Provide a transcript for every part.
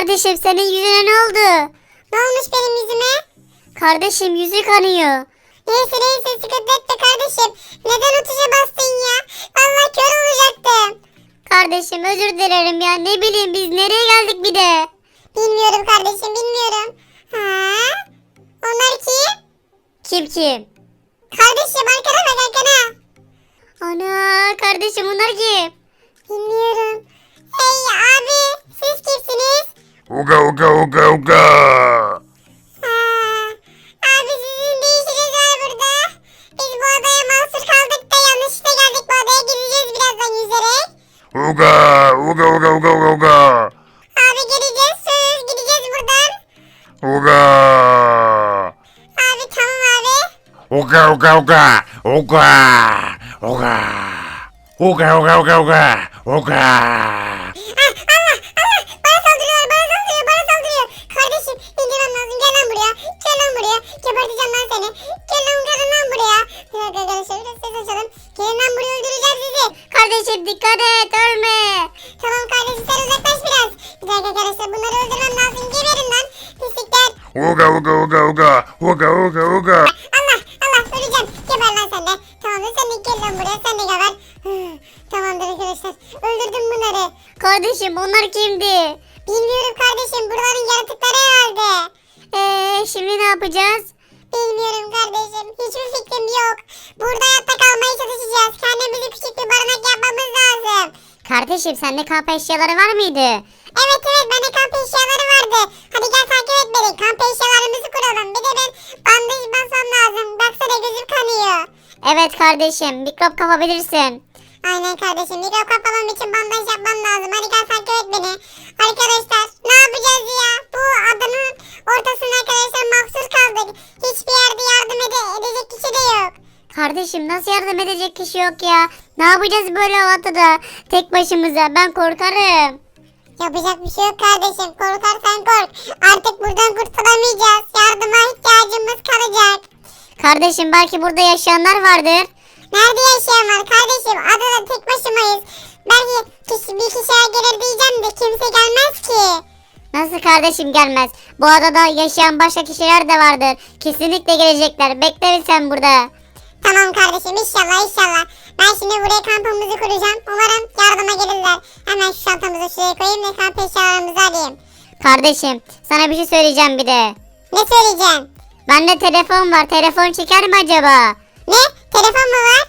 kardeşim senin yüzüne ne oldu? Ne olmuş benim yüzüme? Kardeşim yüzü kanıyor. Neyse neyse sıkıntı etme kardeşim. Neden o tuşa bastın ya? Vallahi kör olacaktım. Kardeşim özür dilerim ya ne bileyim biz nereye geldik bir de. Bilmiyorum kardeşim bilmiyorum. Ha? Onlar kim? Kim kim? Kardeşim arkana bak arkana. Ana kardeşim bunlar kim? Bilmiyorum. Hey abi siz kimsiniz? Uga uga uga uga. Ha. Abi sizin ne işiniz var burada? Biz bu adaya mahsur kaldık da yanlışlıkla geldik bu adaya gideceğiz birazdan yüzerek. Uga uga uga uga uga uga. Abi geleceğiz söz gideceğiz buradan. Uga. Abi tamam abi. Uga uga uga. Uga. Uga. Uga uga uga uga. Uga. Kardeşim dikkat et ölme. Tamam kardeşim sen uzaklaş biraz. Bir dakika arkadaşlar bunları öldürmem lazım. Geberin lan. Pislikler. Uga uga uga uga. Uga uga uga. Allah Allah öleceğim. Geber lan sen de. Tamamdır sen de gel lan buraya sen de geber. Tamamdır arkadaşlar. Öldürdüm bunları. Kardeşim onlar kimdi? Bilmiyorum kardeşim buraların yaratıkları herhalde. Eee şimdi ne yapacağız? Bilmiyorum kardeşim. Hiçbir fikrim yok. Burada hayatta kalmaya çalışacağız. Kendimize küçük bir barınak yapmamız lazım. Kardeşim sende kamp eşyaları var mıydı? Evet evet bende kamp eşyaları vardı. Hadi gel takip et beni. Kamp eşyalarımızı kuralım. Bir de ben bandaj basmam lazım. Baksana gözüm kanıyor. Evet kardeşim mikrop kapabilirsin. Aynen kardeşim. Mikrop kapamam için bandaj yapmam lazım. Hadi gel takip et beni. Arkadaşlar ne yapacağız ya? Bu adanın ortasında arkadaşlar mahsur kaldık. Hiçbir yerde yardım ede edecek kişi de yok. Kardeşim nasıl yardım edecek kişi yok ya? Ne yapacağız böyle havada tek başımıza? Ben korkarım. Yapacak bir şey yok kardeşim. Korkarsan kork. Artık buradan kurtulamayacağız. Yardıma ihtiyacımız kalacak. Kardeşim belki burada yaşayanlar vardır. Nerede yaşayan var kardeşim? Adada tek başımayız. Belki kişi, bir kişiye gelir diyeceğim de kimse gelmez ki. Nasıl kardeşim gelmez? Bu adada yaşayan başka kişiler de vardır. Kesinlikle gelecekler. Bekleriz sen burada. Tamam kardeşim inşallah inşallah. Ben şimdi buraya kampımızı kuracağım. Umarım yardıma gelirler. Hemen şu çantamızı şuraya koyayım ve kamp eşyalarımızı alayım. Kardeşim sana bir şey söyleyeceğim bir de. Ne söyleyeceğim? Bende telefon var. Telefon çeker mi acaba? Ne? Telefon mu var?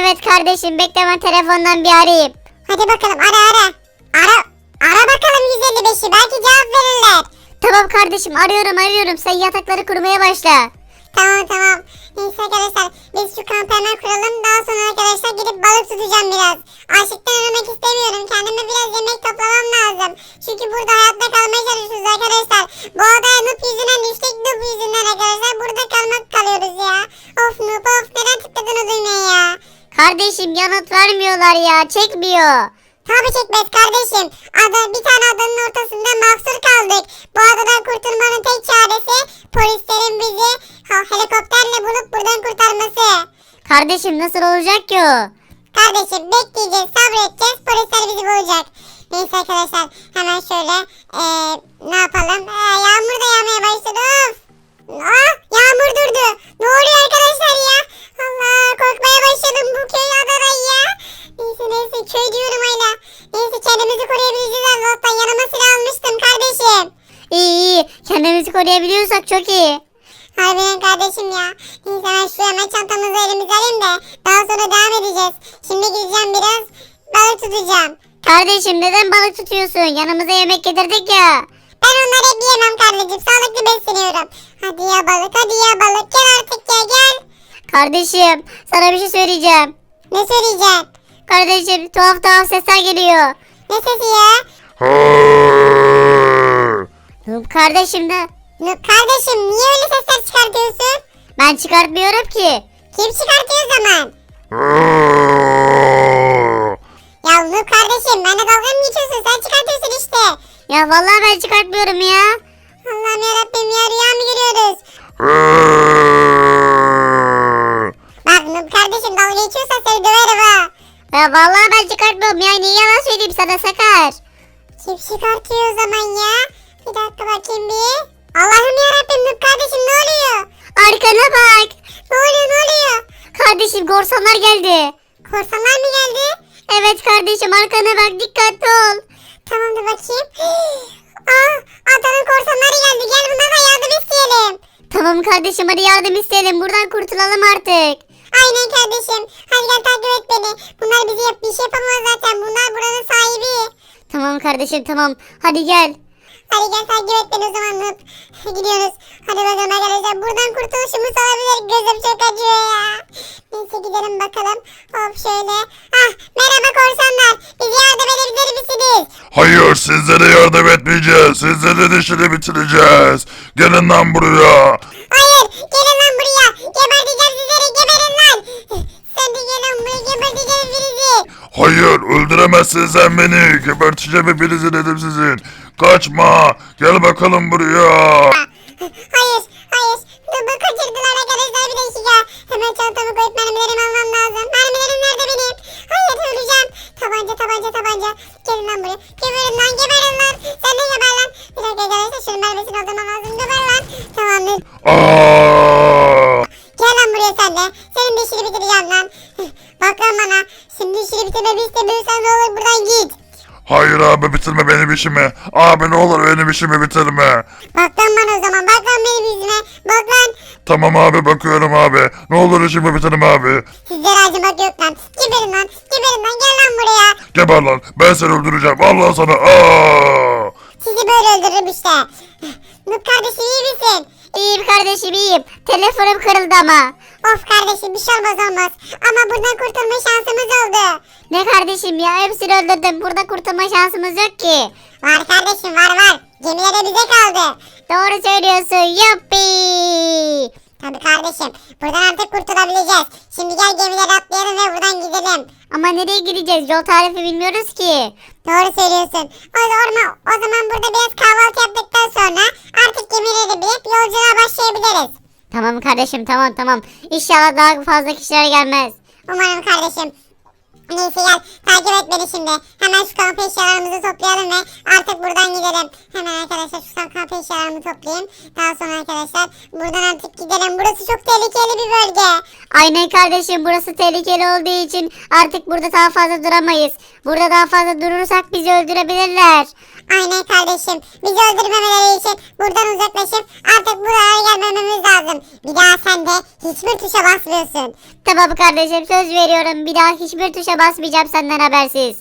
Evet kardeşim bekle ben telefondan bir arayayım. Hadi bakalım ara ara. Ara, ara bakalım 155'i belki cevap verirler. Tamam kardeşim arıyorum arıyorum. Sen yatakları kurmaya başla. Tamam tamam. Neyse arkadaşlar biz şu kampı hemen kuralım. Daha sonra arkadaşlar gidip balık tutacağım biraz. Açlıktan ölmek istemiyorum. Kendime biraz yemek toplamam lazım. Çünkü burada hayatta kalmaya çalışıyoruz arkadaşlar. Bu adaya noob yüzünden düştük noob yüzünden arkadaşlar. Burada kalmak kalıyoruz ya. Of noob of neden tıkladın o düğmeye ya? Kardeşim yanıt vermiyorlar ya. Çekmiyor. Tabi çekmez kardeşim. Ada, bir tane adanın ortasında mahsur kaldık. Bu adadan kurtulmanın tek çaresi polislerin bizi ha, helikopterle bulup buradan kurtarması. Kardeşim nasıl olacak ki o? Kardeşim bekleyeceğiz, sabredeceğiz, polisler bizi bulacak. Neyse arkadaşlar hemen şöyle eee, ne yapalım? Aa, yağmur da yağmaya başladı. Of! Aa, yağmur durdu. Ne oluyor arkadaşlar ya? Allah korkmaya başladım bu köy ya. Neyse neyse köy diyorum hala. Neyse kendimizi koruyabileceğiz Allah'tan. Yanıma silah almıştım kardeşim. İyi iyi. Kendimizi koruyabiliyorsak çok iyi. Harbiden kardeşim ya. Neyse ben şu hemen çantamızı elimize alayım da daha sonra devam edeceğiz. Şimdi gideceğim biraz balık tutacağım. Kardeşim neden balık tutuyorsun? Yanımıza yemek getirdik ya. Ben onları hep yemem kardeşim. Sağlıklı besleniyorum. Hadi ya balık hadi ya balık. Gel artık ya gel. Kardeşim sana bir şey söyleyeceğim. Ne söyleyeceğim? Kardeşim tuhaf tuhaf sesler geliyor. Ne sesi ya? Kardeşim de kardeşim niye öyle sesler çıkartıyorsun? ben çıkartmıyorum ki. Kim çıkartıyor o zaman? Ya Nuh kardeşim benimle dalga mı geçiyorsun? Sen çıkartıyorsun işte. Ya vallahi ben çıkartmıyorum ya. Allah'ım yarabbim ya rüya mı görüyoruz? Bak Nuh kardeşim dalga geçiyorsan seni döverim ha. Ya vallahi ben çıkartmıyorum ya. Niye yalan söyleyeyim sana Sakar? Kim çıkartıyor o zaman ya? Bir dakika bakayım bir. Allah'ım yarabbim Nuh kardeşim ne oluyor? Arkana bak. Ne oluyor ne oluyor? Kardeşim korsanlar geldi. Korsanlar mı geldi? Evet kardeşim arkana bak dikkatli ol. Tamamdır bakayım. Aa adanın korsanları geldi. Gel bunlara yardım isteyelim. Tamam kardeşim hadi yardım isteyelim buradan kurtulalım artık. Aynen kardeşim. Hadi gel takip et beni. Bunlar bizi yap bir şey yapamaz zaten. Bunlar buranın sahibi. Tamam kardeşim tamam hadi gel. Hadi gel takip et beni o zaman Nup. Gidiyoruz. Hadi bakalım arkadaşlar. Buradan kurtuluşumuz olabilir. Gözüm çok acıyor ya. Neyse gidelim bakalım. Hop şöyle. Ah merhaba korsanlar. Bize yardım edebilir misiniz? Hayır sizlere yardım etmeyeceğiz. Sizlerin işini bitireceğiz. Gelin lan buraya. Hayır gelin Hayır öldüremezsin sen beni. Geberteceğim hepinizi dedim sizin. Kaçma. Gel bakalım buraya. Hayır, hayır. Dıbı kaçırdılar arkadaşlar bir dakika. Hemen çantamı koyup mermilerimi almam lazım. Mermilerim nerede benim? Hayır öleceğim. Tabanca, tabanca, tabanca. Gelin lan buraya. Geberin lan, geberin abi bitirme benim işimi. Abi ne olur benim işimi bitirme. Bak lan bana o zaman. Bak lan benim yüzüme. Bak lan. Tamam abi bakıyorum abi. Ne olur işimi bitirme abi. Sizlere acımak yok lan. Geberin lan. Geberin lan. Gel lan buraya. Geber lan. Ben seni öldüreceğim. Allah sana. Aa! Sizi böyle öldürürüm işte. Nup kardeşim iyi misin? İyiyim kardeşim iyiyim. Telefonum kırıldı ama. Of kardeşim bir şey olmaz olmaz. Ama buradan kurtulma şansımız oldu. Ne kardeşim ya hepsini öldürdüm. Burada kurtulma şansımız yok ki. Var kardeşim var var. Gemiler bize kaldı. Doğru söylüyorsun. Yuppi. Tabii kardeşim. Buradan artık kurtulabileceğiz. Şimdi gel gemilere atlayalım ve buradan gidelim. Ama nereye gideceğiz? Yol tarifi bilmiyoruz ki. Doğru söylüyorsun. O, zaman, o zaman burada biraz kahvaltı yaptıktan sonra artık gemileri binip yolculuğa başlayabiliriz. Tamam kardeşim tamam tamam. İnşallah daha fazla kişiler gelmez. Umarım kardeşim. Neyse gel takip et beni şimdi. Hemen şu kamp eşyalarımızı toplayalım ve artık buradan gidelim. Hemen arkadaşlar şu kamp eşyalarımı toplayayım. Daha sonra arkadaşlar buradan artık gidelim. Burası çok tehlikeli bir bölge. Aynen kardeşim burası tehlikeli olduğu için artık burada daha fazla duramayız. Burada daha fazla durursak bizi öldürebilirler. Aynen kardeşim. Bizi öldürmemeleri için buradan uzaklaşıp artık buralara gelmememiz lazım. Bir daha sen de hiçbir tuşa basmıyorsun. Tamam kardeşim söz veriyorum. Bir daha hiçbir tuşa basmayacağım senden habersiz.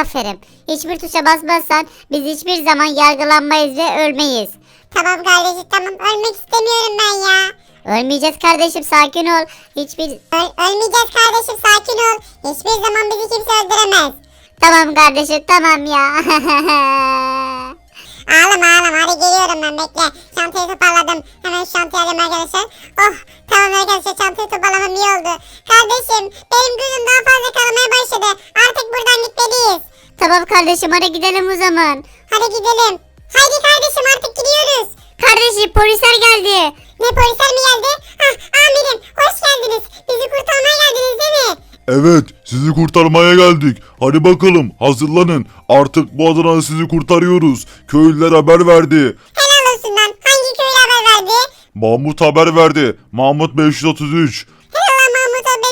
Aferin. Hiçbir tuşa basmazsan biz hiçbir zaman yargılanmayız ve ölmeyiz. Tamam kardeşim tamam. Ölmek istemiyorum ben ya. Ölmeyeceğiz kardeşim sakin ol. Hiçbir... Öl- ölmeyeceğiz kardeşim sakin ol. Hiçbir zaman bizi kimse öldüremez. Tamam kardeşim tamam ya. Ağlama ağlama hadi geliyorum ben bekle. Çantayı toparladım. Hemen çantayı alayım arkadaşlar. Oh tamam arkadaşlar çantayı toparlamam iyi oldu. Kardeşim benim gözüm daha fazla kanamaya başladı. Artık buradan gitmeliyiz. tamam kardeşim hadi gidelim o zaman. Hadi gidelim. Haydi kardeşim artık gidiyoruz. Kardeşim polisler geldi. Ne polisler mi geldi? Hah amirim hoş geldiniz. Bizi kurtarmaya geldiniz değil mi? Evet, sizi kurtarmaya geldik. Hadi bakalım, hazırlanın. Artık bu adadan sizi kurtarıyoruz. Köylüler haber verdi. Helal olsun lan. Hangi köylü haber verdi? Mahmut haber verdi. Mahmut 533. Helal lan Mahmut abi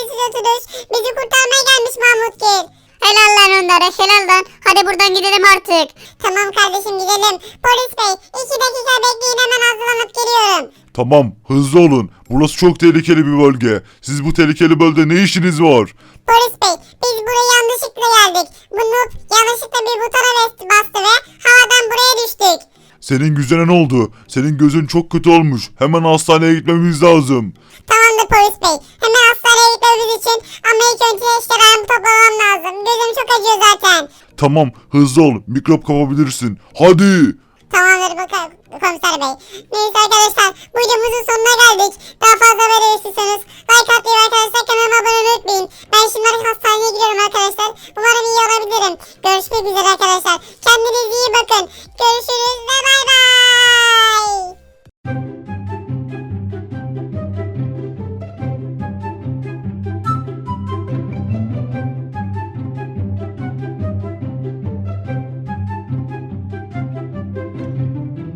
533. Bizi kurtarmaya gelmiş Mahmut Gil. Helal lan onlara helal lan. Hadi buradan gidelim artık. Tamam kardeşim gidelim. Polis bey iki dakika bekleyin hemen hazırlanıp geliyorum. Tamam, hızlı olun. Burası çok tehlikeli bir bölge. Siz bu tehlikeli bölgede ne işiniz var? Polis bey biz buraya yanlışlıkla geldik. Bu noob yanlışlıkla bir butona bas- bastı ve havadan buraya düştük. Senin güzene ne oldu? Senin gözün çok kötü olmuş. Hemen hastaneye gitmemiz lazım. Tamamdır polis bey. Hemen hastaneye gitmemiz için ama ilk önce eşyalarımı toplamam lazım. Gözüm çok acıyor zaten. Tamam, hızlı ol. Mikrop kapabilirsin. Hadi. Tamamdır bakalım komiser bey. Neyse arkadaşlar bu videomuzun sonuna geldik. Daha fazla böyle istiyorsanız like atmayı arkadaşlar kanalıma abone olmayı unutmayın. Ben şimdi hastaneye gidiyorum arkadaşlar. Umarım iyi olabilirim. Görüşmek üzere arkadaşlar. Kendinize iyi bakın. Görüşürüz ve bay bay.